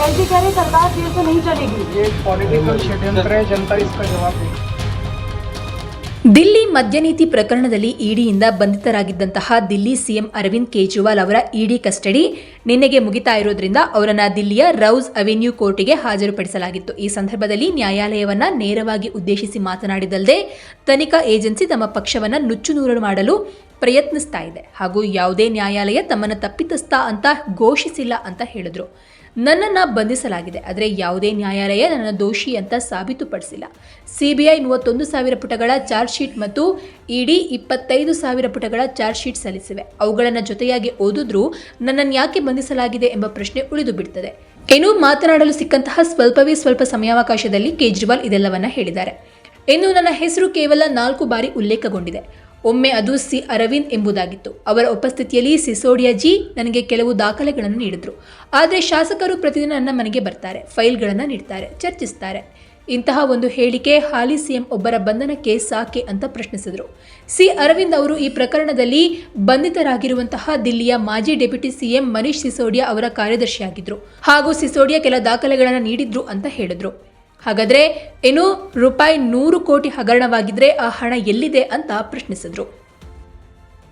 LG कह रही सरकार देर से नहीं चलेगी ये पॉलिटिकल षड्यंत्र है जनता इसका जवाब देगी ದಿಲ್ಲಿ ಮದ್ಯನೀತಿ ಪ್ರಕರಣದಲ್ಲಿ ಇಡಿಯಿಂದ ಬಂಧಿತರಾಗಿದ್ದಂತಹ ದಿಲ್ಲಿ ಸಿಎಂ ಅರವಿಂದ್ ಕೇಜ್ರಿವಾಲ್ ಅವರ ಇಡಿ ಕಸ್ಟಡಿ ನಿನ್ನೆಗೆ ಮುಗಿತಾ ಇರೋದ್ರಿಂದ ಅವರನ್ನ ದಿಲ್ಲಿಯ ರೌಸ್ ಅವೆನ್ಯೂ ಕೋರ್ಟಿಗೆ ಹಾಜರುಪಡಿಸಲಾಗಿತ್ತು ಈ ಸಂದರ್ಭದಲ್ಲಿ ನ್ಯಾಯಾಲಯವನ್ನ ನೇರವಾಗಿ ಉದ್ದೇಶಿಸಿ ಮಾತನಾಡಿದಲ್ಲದೆ ತನಿಖಾ ಏಜೆನ್ಸಿ ತಮ್ಮ ಪಕ್ಷವನ್ನ ನುಚ್ಚುನೂರು ಮಾಡಲು ಪ್ರಯತ್ನಿಸ್ತಾ ಇದೆ. ಹಾಗೂ ಯಾವುದೇ ನ್ಯಾಯಾಲಯ ತಮ್ಮನ್ನು ತಪ್ಪಿತಸ್ಥ ಅಂತ ಘೋಷಿಸಿಲ್ಲ ಅಂತ ಹೇಳಿದ್ರು. ನನ್ನನ್ನು ಬಂಧಿಸಲಾಗಿದೆ, ಆದರೆ ಯಾವುದೇ ನ್ಯಾಯಾಲಯ ನನ್ನ ದೋಷಿ ಅಂತ ಸಾಬೀತುಪಡಿಸಿಲ್ಲ. ಸಿಬಿಐ ಮೂವತ್ತೊಂದು ಸಾವಿರ ಪುಟಗಳ ಚಾರ್ಜ್ ಶೀಟ್ ಮತ್ತು ಇಡಿ ಇಪ್ಪತ್ತೈದು ಸಾವಿರ ಪುಟಗಳ ಚಾರ್ಜ್ ಶೀಟ್ ಸಲ್ಲಿಸಿವೆ. ಅವುಗಳನ್ನು ಜೊತೆಯಾಗಿ ಓದಿದ್ರೂ ನನ್ನನ್ನು ಯಾಕೆ ಬಂಧಿಸಲಾಗಿದೆ ಎಂಬ ಪ್ರಶ್ನೆ ಉಳಿದು ಬಿಡ್ತದೆ. ಇನ್ನು ಮಾತನಾಡಲು ಸಿಕ್ಕಂತಹ ಸ್ವಲ್ಪವೇ ಸ್ವಲ್ಪ ಸಮಯಾವಕಾಶದಲ್ಲಿ ಕೇಜ್ರಿವಾಲ್ ಇದೆಲ್ಲವನ್ನ ಹೇಳಿದ್ದಾರೆ. ಇನ್ನು ನನ್ನ ಹೆಸರು ಕೇವಲ ನಾಲ್ಕು ಬಾರಿ ಉಲ್ಲೇಖಗೊಂಡಿದೆ. ಒಮ್ಮೆ ಅದು ಸಿ ಅರವಿಂದ್ ಎಂಬುದಾಗಿತ್ತು. ಅವರ ಉಪಸ್ಥಿತಿಯಲ್ಲಿ ಸಿಸೋಡಿಯಾ ಜಿ ನನಗೆ ಕೆಲವು ದಾಖಲೆಗಳನ್ನು ನೀಡಿದರು. ಆದರೆ ಶಾಸಕರು ಪ್ರತಿದಿನ ನನ್ನ ಮನೆಗೆ ಬರ್ತಾರೆ, ಫೈಲ್ಗಳನ್ನು ನೀಡ್ತಾರೆ, ಚರ್ಚಿಸ್ತಾರೆ. ಇಂತಹ ಒಂದು ಹೇಳಿಕೆ ಹಾಲಿ ಸಿಎಂ ಒಬ್ಬರ ಬಂಧನಕ್ಕೆ ಸಾಕೆ ಅಂತ ಪ್ರಶ್ನಿಸಿದರು. ಸಿ ಅರವಿಂದ್ ಅವರು ಈ ಪ್ರಕರಣದಲ್ಲಿ ಬಂಧಿತರಾಗಿರುವಂತಹ ದಿಲ್ಲಿಯ ಮಾಜಿ ಡೆಪ್ಯೂಟಿ ಸಿಎಂ ಮನೀಶ್ ಸಿಸೋಡಿಯಾ ಅವರ ಕಾರ್ಯದರ್ಶಿಯಾಗಿದ್ದರು ಹಾಗೂ ಸಿಸೋಡಿಯಾ ಕೆಲ ದಾಖಲೆಗಳನ್ನು ನೀಡಿದ್ರು ಅಂತ ಹೇಳಿದ್ರು. ಹಾಗಾದ್ರೆ ಏನು ರೂಪಾಯಿ ನೂರು ಕೋಟಿ ಹಗರಣವಾಗಿದ್ರೆ ಆ ಹಣ ಎಲ್ಲಿದೆ ಅಂತ ಪ್ರಶ್ನಿಸಿದ್ರು.